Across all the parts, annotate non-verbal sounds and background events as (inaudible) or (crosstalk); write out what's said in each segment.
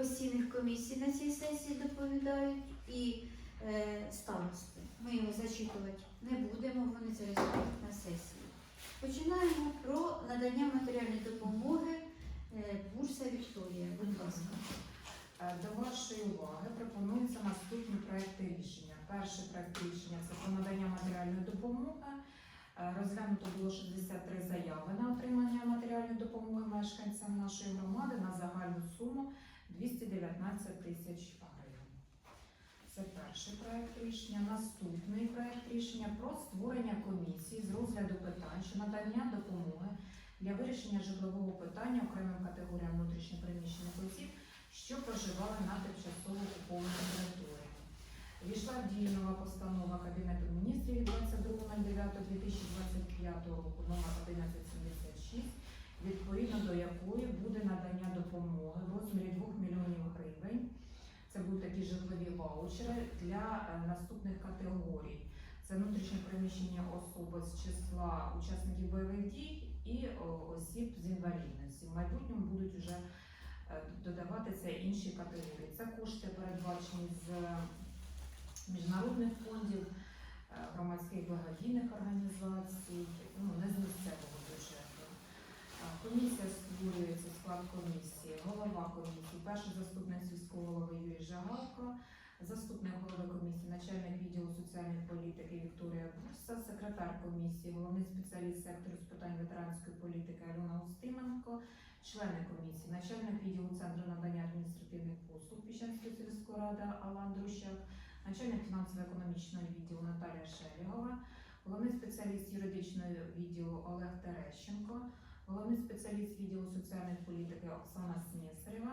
постійних комісій на цій сесії доповідають і е, старости. Ми його зачитувати не будемо, вони це розглядають на сесії. Починаємо про надання матеріальної допомоги е, Бурса Вікторія. Будь ласка. Е, До вашої уваги пропонуються наступні проекти рішення. Перший проект рішення це про надання матеріальної допомоги. Е, Розглянуто було 63 заяви на отримання матеріальної допомоги мешканцям нашої громади на загальну суму 219 тисяч гривень. Це перший проект рішення. Наступний проект рішення про створення комісії з розгляду питань щодо надання допомоги для вирішення житлового питання окремим категоріям внутрішньопереміщених осіб що проживали на тимчасово окупованій території. Війшла в дію нова постанова Кабінету міністрів від 22.09.2025 року номер 1176, відповідно до якої буде надання допомоги в розмірі 2 мільйонів гривень. Це будуть такі житлові ваучери для е, наступних категорій. Це внутрішньо переміщення особи з числа учасників бойових дій і осіб з інвалідністю. В майбутньому будуть вже е, додаватися інші категорії. Це кошти передбачені з міжнародних фондів, е, громадських благодійних організацій, ну, не з місцевого. Е, Комісія створюється, склад комісії, голова комісії, перший заступник сільського голови Юрій Жагалко, заступник голови комісії, начальник відділу соціальної політики Вікторія Бурса, секретар комісії, головний спеціаліст сектору з питань ветеранської політики Альона Устименко, члени комісії, начальник відділу центру надання адміністративних послуг Піщанської сільської ради Алан Друщак, начальник фінансово-економічного відділу Наталія Шелігова, головний спеціаліст юридичного відділу Олег Терещенко, головний спеціаліст відділу соціальної політики Оксана Снєсарєва,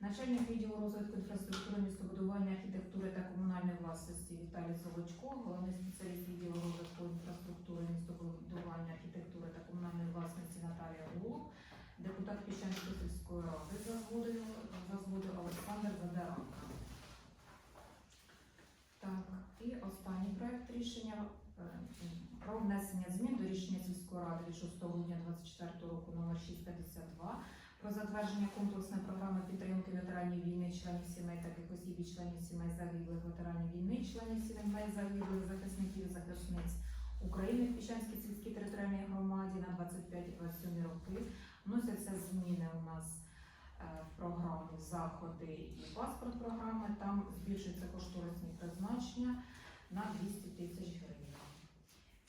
начальник відділу розвитку інфраструктури, містобудування, архітектури та комунальної власності Віталій Солочко, головний спеціаліст відділу розвитку інфраструктури, містобудування, архітектури та комунальної власності Наталія Голуб, депутат Піщанської сільської ради за згодою за згодою Олександр Задаранка. Так, і останній проект рішення про внесення змін до рішення сільської ради від 6 грудня 2024 року номер 652 про затвердження комплексної програми підтримки ветеранів війни, членів сімей таких осіб і членів сімей загиблих ветеранів війни, членів сімей загиблих захисників захисниць України в Піщанській сільській територіальній громаді на 25-27 роки. Вносяться зміни у нас е, в програму заходи і паспорт програми. Там збільшується кошторисні призначення на 200 тисяч гривень.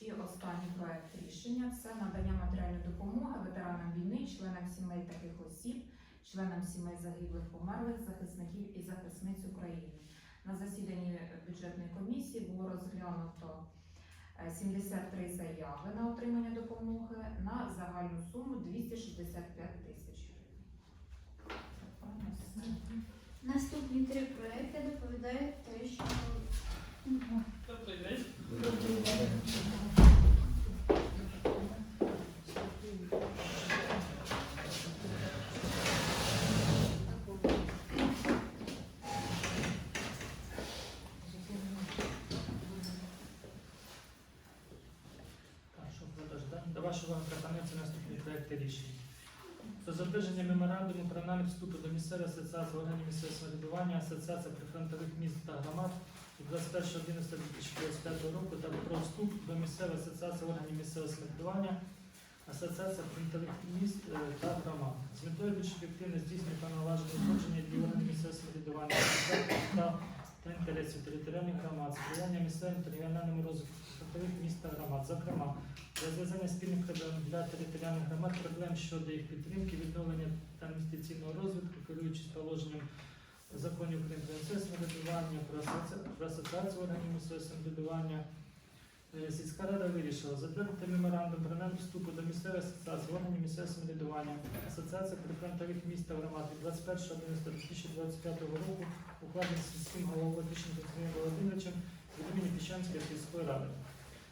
І останній проект рішення це надання матеріальної допомоги ветеранам війни, членам сімей таких осіб, членам сімей загиблих померлих захисників і захисниць України. На засіданні бюджетної комісії було розглянуто е, 73 заяви на отримання допомоги на загальну суму 265 тисяч гривень. Наступні три проекти день. Так, що? До вашого пропонується наступні проекти рішень. Про затвердження меморандуму про намір вступу до місцевої асоціації органів місцевого самоврядування, асоціація прифронтових міст та громад 21.11.2025 року та про вступ до місцевої асоціації органів місцевого самоврядування, асоціація міст е, та громад. З метою більш ефективно здійснення повноважень уточнення для органів місцевого самоврядування та, та інтересів територіальних громад, сприяння місцевим та регіональному розвитку прифронтових міст та громад, зокрема, розв'язання спільних проблем для територіальних громад, проблем щодо їх підтримки, відновлення та інвестиційного розвитку, керуючись положенням законів України про місцеве самоврядування, про асоці- асоціацію органів місцевого самоврядування. Е, Сільська рада вирішила затвердити меморандум про намір вступу до місцевої асоціації органів місцевого самоврядування, асоціація прифронтових міст та громад від 21.11.2025 року, укладений сільським головою Сергієм Володимировичем від імені Піщанської сільської ради.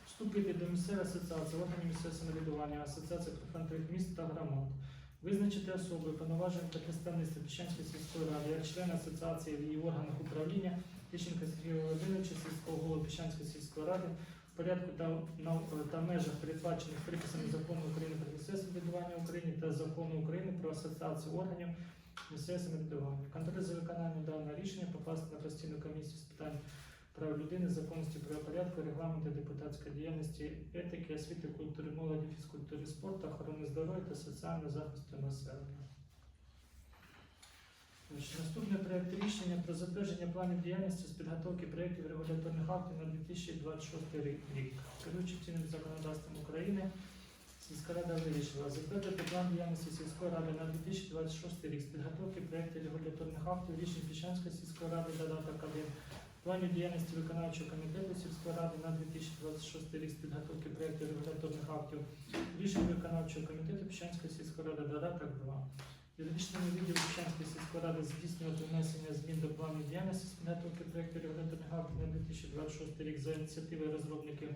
Вступити до місцевої асоціації органів місцевого самоврядування, асоціації прифронтових міст та громад. Визначити особи, повноважень та представництва сільської ради як члена асоціації в її органах управління Тищенка Сергія Володимировича, сільського голови Піщанської сільської ради в порядку та, на, та межах передбачених приписами закону України про місцеве самоврядування України та закону України про асоціацію органів місцеве самоврядування. Контроль за виконанням даного рішення покласти на постійну комісію з питань прав людини, законності, правопорядку, регламенту депутатської діяльності, етики, освіти, культури, молоді, фізкультури, спорту, охорони здоров'я та соціального захисту населення. Наступний проект рішення про затвердження планів діяльності з підготовки проєктів регуляторних актів на 2026 рік. Керуючи чинним законодавством України, сільська рада вирішила затвердити план діяльності сільської ради на 2026 рік з підготовки проєктів регуляторних актів рішень Піщанської сільської ради додаток 1, планів діяльності виконавчого комітету сільської ради на 2026 рік з підготовки проєктів регуляторних актів рішень виконавчого комітету Піщанської сільської ради додаток 2. Юридичному відділу Піщанської сільської ради здійснювати внесення змін до плану діяльності з підготовки проєктів регуляторних актів на 2026 рік за ініціативи розробників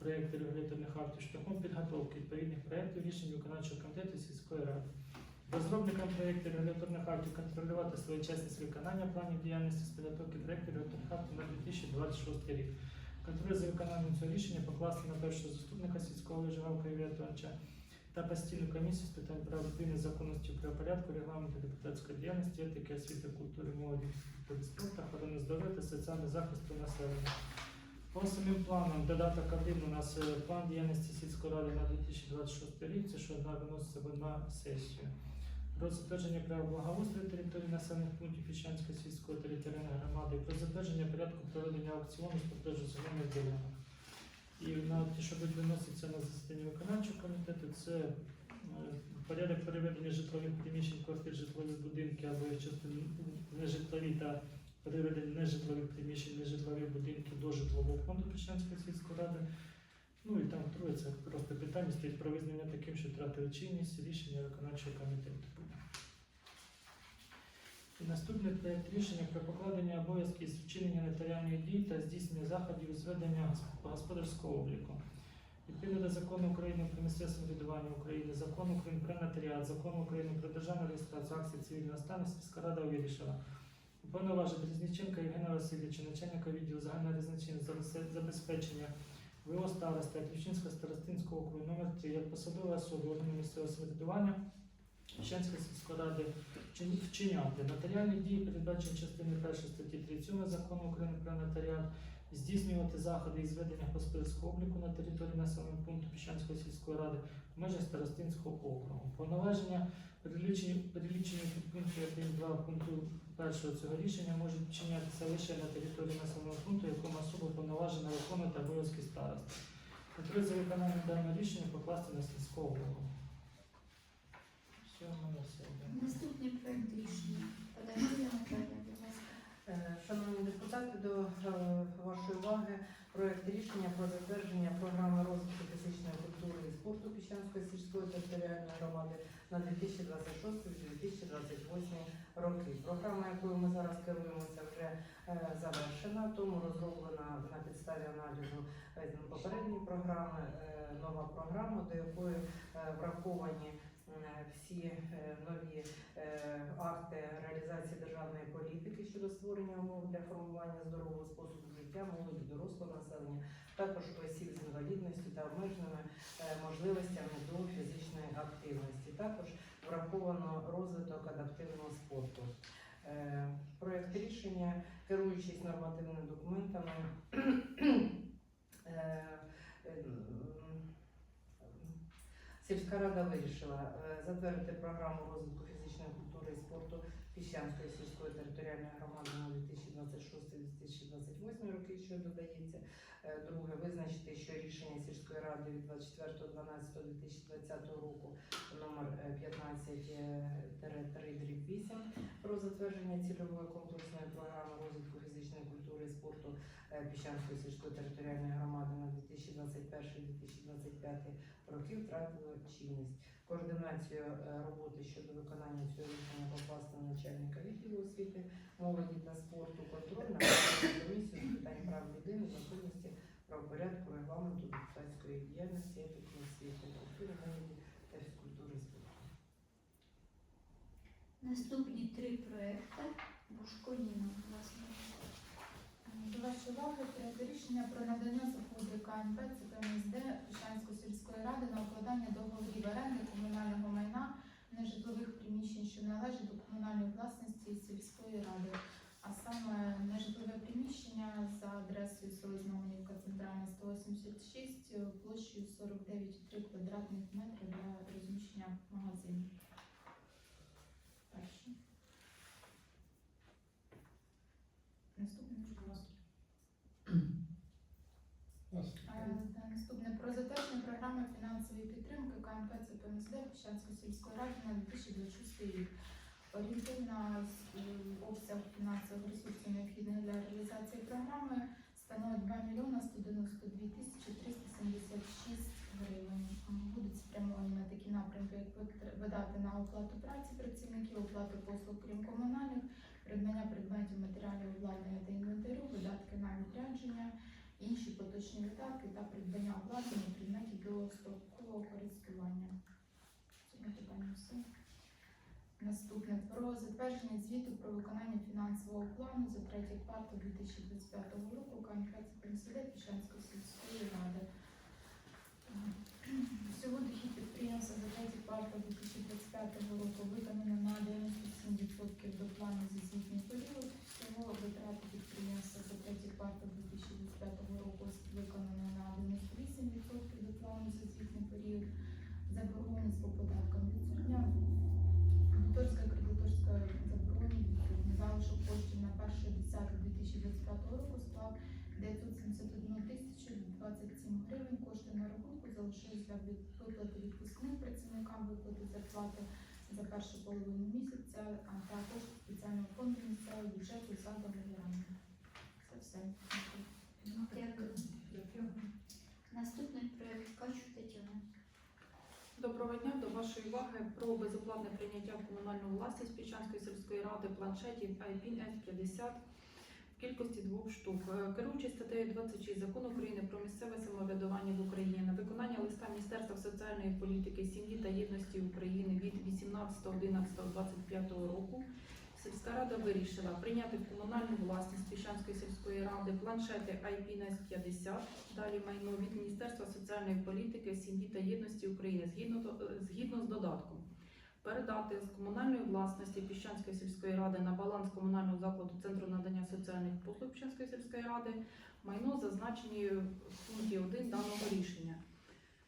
проєктів регуляторних актів шляхом підготовки відповідних проєктів рішень виконавчого комітету сільської ради. Розробникам проєктів регуляторних актів контролювати своєчасність виконання планів діяльності з підготовки проєктів регуляторних актів на 2026 рік. Контроль за виконанням цього рішення покласти на першого заступника сільського Жигалка Івія Анатолійовича та постійну комісію з питань прав людини, законності, правопорядку, регламенту депутатської діяльності, етики, освіти, культури, молоді, спорту, охорони здоров'я та соціального захисту населення. По самим планам додаток 1 у нас е, план діяльності сільської ради на 2026 рік, це що одна виноситься в одна сесію. Про затвердження прав благоустрою території населених пунктів Піщанської сільської територіальної громади, про затвердження порядку проведення аукціону з продажу земельних ділянок. І на ті, що будуть виноситися на засідання виконавчого комітету, це е, порядок переведення житлових приміщень, квартир, житлових будинків або частин нежитлові та переведення нежитлових приміщень, нежитлових будинків до житлового фонду Піщанської сільської ради. Ну і там троє це просто питання стоїть про визнання таким, що втратили чинність рішення виконавчого комітету. Наступний проект рішення про покладення обов'язків з вчинення нотаріальних дій та здійснення заходів з ведення господарського обліку. Відповідно до закону України про місцеве самоврядування України, закону України про нотаріат, закону України про державну реєстрацію акцій цивільного стану, сільська рада вирішила уповноважити Різниченка Євгена Васильовича, начальника відділу загального різничення забезпечення ВО староста Ключинського старостинського округу номер 3 як посадової особи органу місцевого самоврядування Щенської сільської ради вчиняти нотаріальні дії, передбачені частиною 1 статті 37 закону України про нотаріат, здійснювати заходи із ведення господарського обліку на території населеного пункту Піщанської сільської ради в межах Старостинського округу. Повноваження перелічені перелічені під пункту 1.2 пункту першого цього рішення можуть вчинятися лише на території населеного пункту, якому особа повноважена виконувати обов'язки старости. Контроль за виконанням даного рішення покласти на сільського голову. Все, в мене все. дякую. Наступний проект рішення. Будь ласка. Е, Шановні депутати, до е, вашої уваги проект рішення про затвердження програми розвитку фізичної культури і спорту Піщанської сільської територіальної громади на 2026-2028 роки. Програма, якою ми зараз керуємося, вже е, завершена, тому розроблена на підставі аналізу попередньої програми нова програма, до якої враховані всі е, нові е, акти реалізації державної політики щодо створення умов для формування здорового способу життя молоді дорослого населення, також осіб з інвалідністю та обмеженими е, можливостями до фізичної активності. Також враховано розвиток адаптивного спорту. Е, Проект рішення, керуючись нормативними документами, (clears throat) е, е, Сільська рада вирішила е, затвердити програму розвитку фізичної культури і спорту Піщанської сільської територіальної громади на 2026-2028 роки, що додається. Е, Друге, визначити, що рішення сільської ради від 24.12.2020 року номер е, 15-3 про затвердження цільової комплексної програми розвитку фізичної культури і спорту е, Піщанської сільської територіальної громади на 2021-2025 роки втратило чинність. Координацію е, роботи щодо виконання цього рішення покласти начальника відділу освіти, молоді та спорту, контроль на комісію з питань прав людини, законності, правопорядку, регламенту, депутатської діяльності, етики, освіти, культури, молоді та фізкультури спорту. Наступні три проекти. Бушко Ніна, будь ласка. До вашої уваги проект рішення про надання заходи КНП ЦКМСД Пішанської сільської ради на укладання договорів оренди комунального майна нежитлових приміщень, що належать до комунальної власності сільської ради, а саме нежитлове приміщення за адресою село Знам'янівка Центральна 186 е, площею 49,3 квадратних метри для розміщення магазину. Перше. Наступне будь ласка. Е, та Наступне про затвердження програми фінансової підтримки КНП ЦПМСД Піщанської сільської ради на 2026 рік. Орієнтовна е, обсяг фінансових ресурсів необхідних для реалізації програми становить 2 мільйона 192 тисячі 376 гривень. Будуть спрямовані на такі напрямки, як видати на оплату праці працівників, оплату послуг крім комунальних, придбання предметів матеріалів обладнання та інвентарю, видатки на відрядження, інші поточні видатки та придбання обладнання предметів довгострокового користування. Наступне про затвердження звіту про виконання фінансового плану за третій квартал 2025 року КНП ЦПМСД Пішанської сільської ради. Всього дохід підприємства за третій квартал 2025 року виконано на 97% до плану за звітний період. Всього витрати підприємства за третій квартал 2025 року виконано на 98% до плану за звітний період. Заборгованість по податкам відсутня. Кредиторська кредиторська заборгованість відсутня. Залишок коштів на 1.10.2025 року склав 971 тисячу 27 гривень. Кошти на рахунку залишились для від- виплати відпускним працівникам, виплати зарплати за першу половину місяця, а також спеціального фонду місцевого бюджету за договорами. Це все. Дякую. Наступний проект Качу Тетяна. Доброго дня. До вашої уваги про безоплатне прийняття в комунальну власність Піщанської сільської ради планшетів IPN S50 кількості двох штук. Е, Керуючись статтею 26 Закону України про місцеве самоврядування в Україні на виконання листа Міністерства соціальної політики, сім'ї та єдності України від 18.11.25 року Сільська рада вирішила прийняти в комунальну власність Піщанської сільської ради планшети IPNS 50, далі майно від Міністерства соціальної політики, сім'ї та єдності України згідно, е, згідно з додатком. Передати з комунальної власності Піщанської сільської ради на баланс комунального закладу Центру надання соціальних послуг Піщанської сільської ради майно зазначені в пункті 1 даного рішення.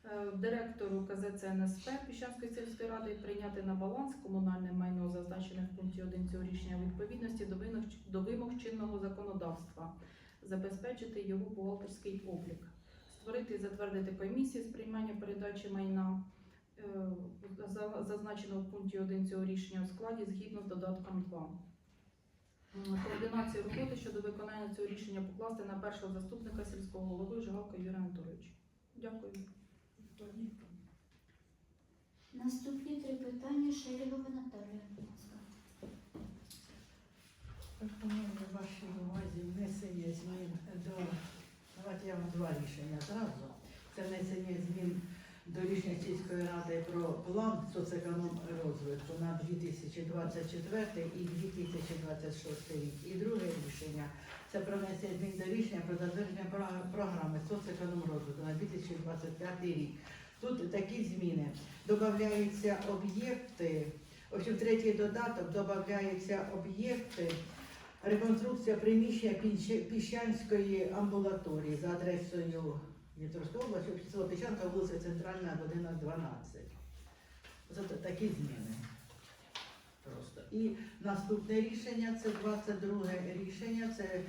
Е, Директору КЗЦ НСП Піщанської сільської ради прийняти на баланс комунальне майно, зазначене в пункті 1 цього рішення, відповідності до вимог, до вимог чинного законодавства, забезпечити його бухгалтерський облік, створити і затвердити комісію з приймання передачі майна, зазначено в пункті 1 цього рішення у складі згідно з додатком 2. М, Координацію роботи щодо виконання цього рішення покласти на першого заступника сільського голови Жигалка Юрія Анатолійовича. Дякую. Наступні три питання Шелігова Наталія. будь ласка. Пропоную вашій увазі внесення змін до давайте я вам два рішення зразу. Це внесення змін до рішення сільської ради про план соцеконом розвитку на 2024 і 2026 рік. І друге рішення це про внесення змін до рішення про затвердження програми соцеконом розвитку на 2025 рік. Тут такі зміни. Добавляються об'єкти. В третій додаток додаються об'єкти Реконструкція приміщення Піщанської амбулаторії за адресою Дніпровської області, село Піщанка, вулиця Центральна, година 12. Це такі зміни. Просто. І наступне рішення це 22 рішення. Це е,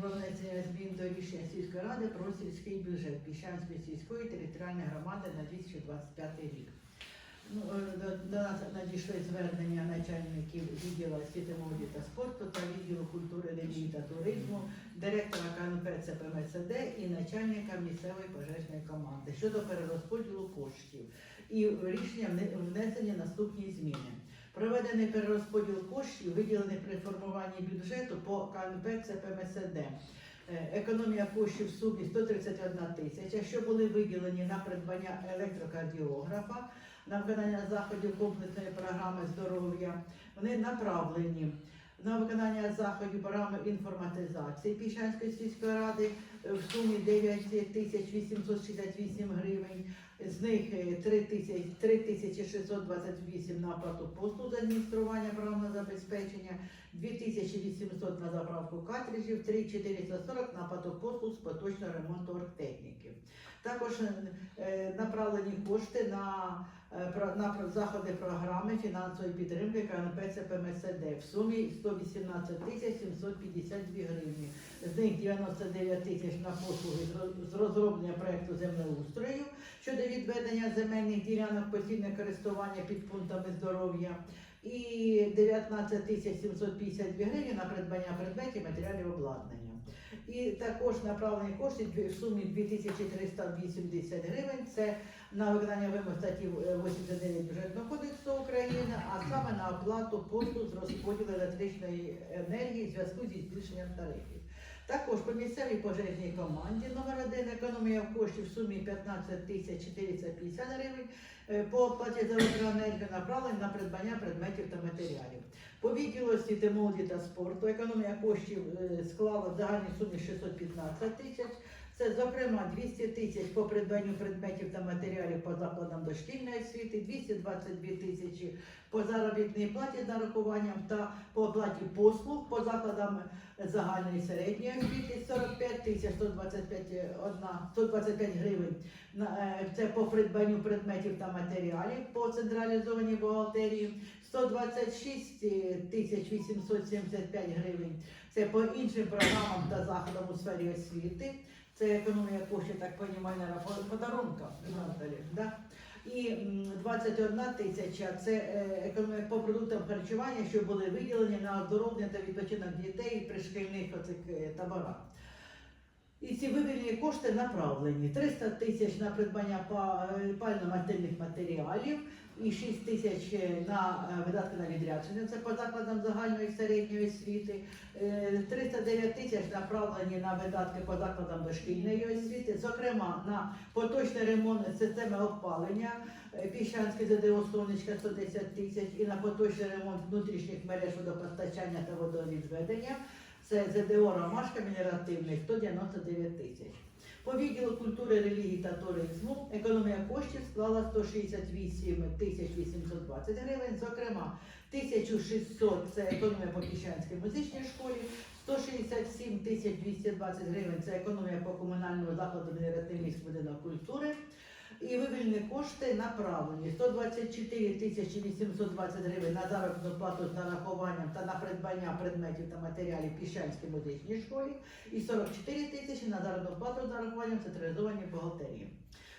про внесення змін до рішення сільської ради про сільський бюджет Піщанської сільської територіальної громади на 2025 рік. Ну, е, до, до нас надійшли звернення начальників відділу освіти, молоді та спорту та відділу культури, релігії та туризму, директора КНП ЦПМСД і начальника місцевої пожежної команди щодо перерозподілу коштів. І рішення вне- внесені наступні зміни. Проведений перерозподіл коштів, виділений при формуванні бюджету по КНП ЦПМСД. Е, Економія коштів в сумі 131 тисяча, що були виділені на придбання електрокардіографа, на виконання заходів комплексної програми здоров'я. Вони направлені на виконання заходів програми інформатизації Піщанської сільської ради е, в сумі 9 тисяч 868 гривень. З них е, 3 тисячі- 3628 на оплату послуг з адміністрування програмного забезпечення, 2800 на заправку картриджів, 3440 на оплату послуг з поточного ремонту оргтехніки. Також е, направлені кошти на, е, на заходи програми фінансової підтримки КНП ЦПМСД в сумі 118 тисяч 752 гривні. З них 99 тисяч на послуги з розроблення проекту землеустрою щодо відведення земельних ділянок постійне користування під пунктами здоров'я. І 19 тисяч 752 гривні на придбання предметів матеріалів обладнання. І також направлені кошти в сумі 2380 гривень. Це на виконання вимог статті е, 89 бюджетного кодексу України, а саме на оплату послуг з розподілу електричної енергії в зв'язку зі збільшенням тарифів. Також по місцевій пожежній команді номер 1 економія коштів в сумі 15 тисяч 450 гривень. Е, По оплаті за електроенергію направлені на придбання предметів та матеріалів. По відділу освіти, молоді та спорту економія коштів е, склала в загальній сумі 615 тисяч. Це, зокрема, 200 тисяч по придбанню предметів та матеріалів по закладам дошкільної освіти, 222 тисячі по заробітній платі з нарахуванням та по оплаті послуг по закладам загальної середньої освіти, 45 тисяч 125, е, 125 гривень. Е, Це по придбанню предметів та матеріалів по централізованій бухгалтерії, 126 тисяч 875 гривень. Це по іншим програмам та заходам у сфері освіти. Це економія коштів, так розумію, подарунка. Наталі, да? І 21 тисяча це е, економія по продуктам харчування, що були виділені на оздоровлення та відпочинок дітей при шкільних оцих е, таборах. І ці вивільні кошти направлені 300 тисяч на придбання е, пально-мастильних матеріалів і 6 тисяч е, на е, видатки на відрядження, це по закладам загальної середньої освіти, Е, 309 тисяч направлені на видатки по закладам дошкільної освіти, зокрема на поточний ремонт системи опалення. Е, Піщанське ЗДО Сонечка 110 тисяч. І на поточний ремонт внутрішніх мереж водопостачання та водовідведення. Це ЗДО Ромашка Мінеративний 199 тисяч. По відділу культури, релігії та туризму економія коштів склала 168 тисяч 820 гривень, зокрема 1600 – це економія по Піщанській музичній школі, 167 тисяч 220 гривень – це економія по комунальному закладу Мінеративний будинок культури. І вивільні кошти направлені 124 тисячі 820 гривень на заробітну плату з нарахуванням та на придбання предметів та матеріалів Піщанській музичній школі і 44 тисячі на заробітну плату з нарахуванням централізованій бухгалтерії.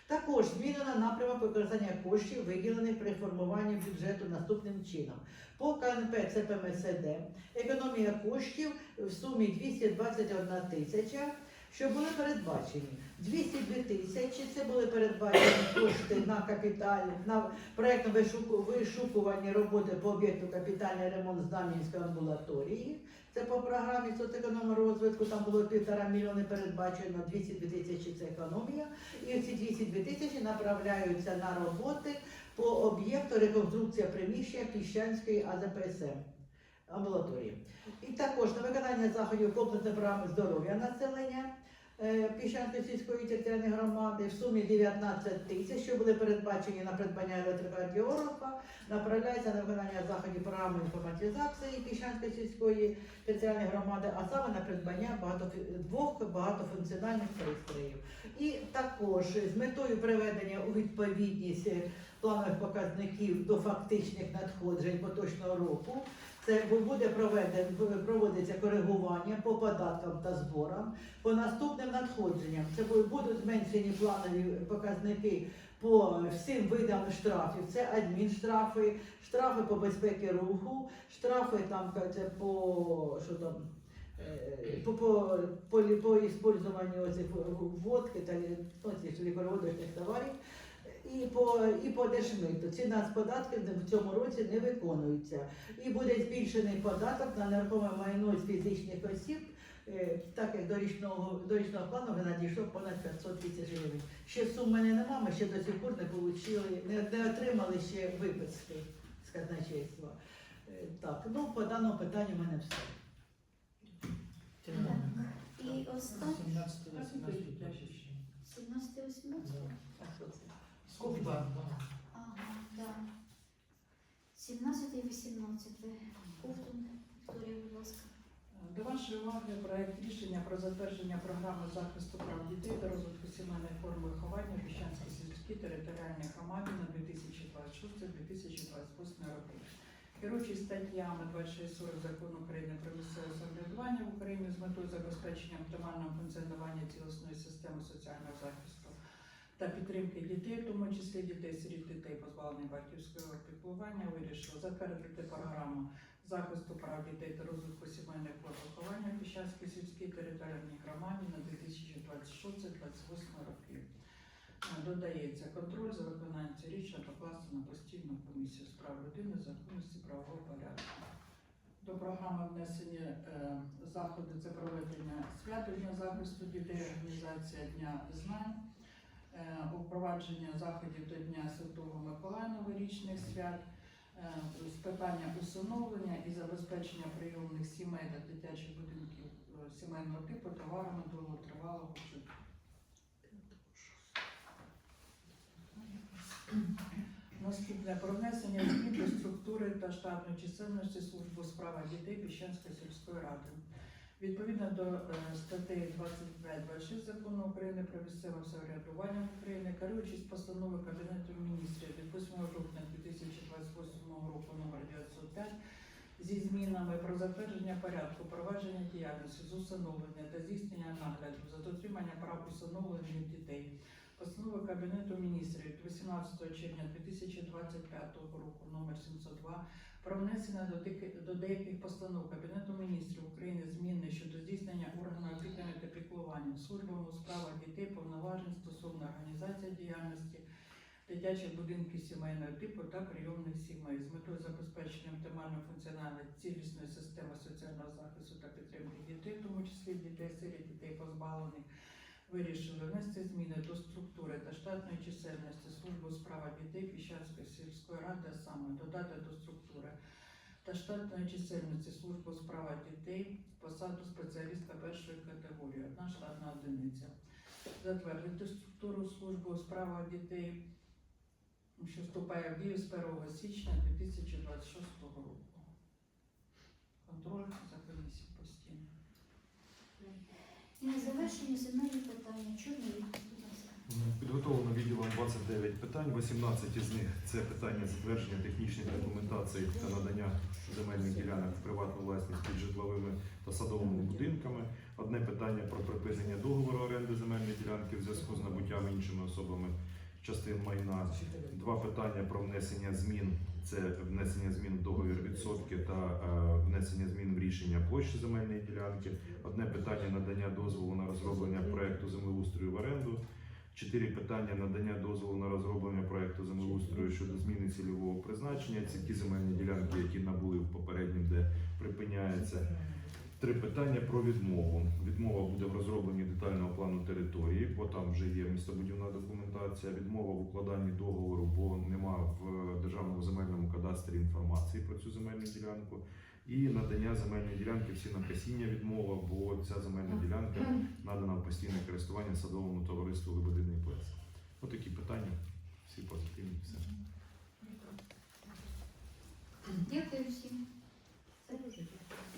Також змінено напрямок використання коштів, виділених при формуванні бюджету наступним чином. По КНП ЦПМСД економія коштів в сумі 221 тисяча що були передбачені 202 тисячі. Це були передбачені кошти на капіталь, на проєктно вишуку- вишукування роботи по об'єкту капітальний ремонт Знам'янської амбулаторії. Це по програмі соцекономрозвитку, там було півтора мільйони передбачено, 202 тисячі це економія. І ці 202 тисячі направляються на роботи по об'єкту реконструкція приміщення Піщанської АЗПСМ амбулаторії. І також на виконання заходів комплексної програми здоров'я населення е, Піщанської сільської територіальної громади в сумі 19 тисяч, що були передбачені на придбання електрокардіографа, направляється на виконання заходів програми інформатизації Піщанської сільської територіальної громади, а саме на придбання багатофі- двох багатофункціональних пристроїв. І також з метою приведення у відповідність планових показників до фактичних надходжень поточного року. Це буде проведен, проводиться коригування по податкам та зборам, по наступним надходженням. Це будуть зменшені планові показники по всім видам штрафів. Це адмінштрафи, штрафи по безпеці руху, штрафи там це по що там. е, По, по, по, по іспользуванню оцих водки та ну, цих лікареводочних товарів і по, і по держмиту. Ці нацподатки в цьому році не виконуються. І буде збільшений податок на нерухоме майно з фізичних осіб, е, так як до річного, до річного плану вже надійшло понад 500 тисяч гривень. Ще сум мене нема, ми ще до сих пор не получили, не, не отримали ще виписки з казначейства. Е, Так, ну по даному питанню в мене все. І останнє 17 да. Ага, да. 17 і 18. Ковтун, Вікторія, будь ласка. До вашої уваги проект рішення про затвердження програми захисту прав дітей та розвитку сімейних форм виховання в Піщанській сільській територіальній громаді на 2026-2028 роки. Керуючись статтями 26.40 закону України про місцеве самоврядування в Україні з метою забезпечення оптимального функціонування цілісної системи соціального захисту та підтримки дітей, в тому числі дітей, сиріт, дітей, позбавлених батьківського піклування, вирішила затвердити програму захисту прав дітей та розвитку сімейних виховання в Піщанській сільській територіальній громаді на 2026-2028 роки. Е, Додається контроль за виконанням рішення покласти на постійну комісію з прав людини, законності правового порядку. До програми внесені е, заходи це проведення свято Дня захисту дітей, організація Дня знань, упровадження заходів до Дня Святого Миколая новорічних свят, е, з питання усиновлення і забезпечення прийомних сімей та дитячих будинків е, сімейного типу товарами довготривалого вжитку. Наступне про внесення змін до структури та штатної чисельності служби у справах дітей Піщанської сільської ради. Відповідно до е, статей 25-26 закону України про місцеве самоврядування Україні, керуючись постановою Кабінету міністрів від 8 жовтня 2028 року номер 905 зі змінами про затвердження порядку провадження діяльності з усиновлення та здійснення нагляду за дотримання прав усиновлених дітей. Постанови Кабінету міністрів від 18 червня 2025 року номер 702 про внесення до деяких- постанов Кабінету міністрів України зміни щодо здійснення органами опіки та піклування службами у справах дітей повноважень стосовно організації діяльності дитячих будинків сімейного типу та прийомних сімей з метою забезпечення оптимальної функціональної цілісної системи соціального захисту та підтримки дітей, в тому числі дітей сиріт, дітей позбавлених вирішили внести зміни до структури та штатної чисельності служби у справах дітей Піщанської сільської ради, а саме додати до структури та штатної чисельності служби у справах дітей посаду спеціаліста першої категорії, одна штатна одиниця. Затвердити структуру служби у справах дітей, що вступає в дію з 1 січня 2026 року. Контроль за комісією. І на завершення питання. Чорний, будь ласка. Підготовлено відділом 29 питань. 18 із них це питання затвердження технічної документації та надання земельних ділянок в приватну власність під житловими та садовими будинками. Одне питання про припинення договору оренди земельної ділянки в зв'язку з набуттям іншими особами частин майна. Два питання про внесення змін. Це внесення змін в договір відсотки та е, внесення змін в рішення площі земельної ділянки. Одне питання надання дозволу на розроблення проекту землеустрою в оренду. Чотири питання надання дозволу на розроблення проекту землеустрою щодо зміни цільового призначення. Це ті земельні ділянки, які набули в попереднім, де припиняється. Три питання про відмову. Відмова буде в розробленні детального плану території, бо там вже є містобудівна документація. Відмова в укладанні договору, бо нема в державному земельному кадастрі інформації про цю земельну ділянку. І надання земельної ділянки всі на касіння відмова, бо ця земельна ділянка надана в постійне користування садовому товариству Лебединий плес. Отакі питання, всі позитивні, все. Дякую всім.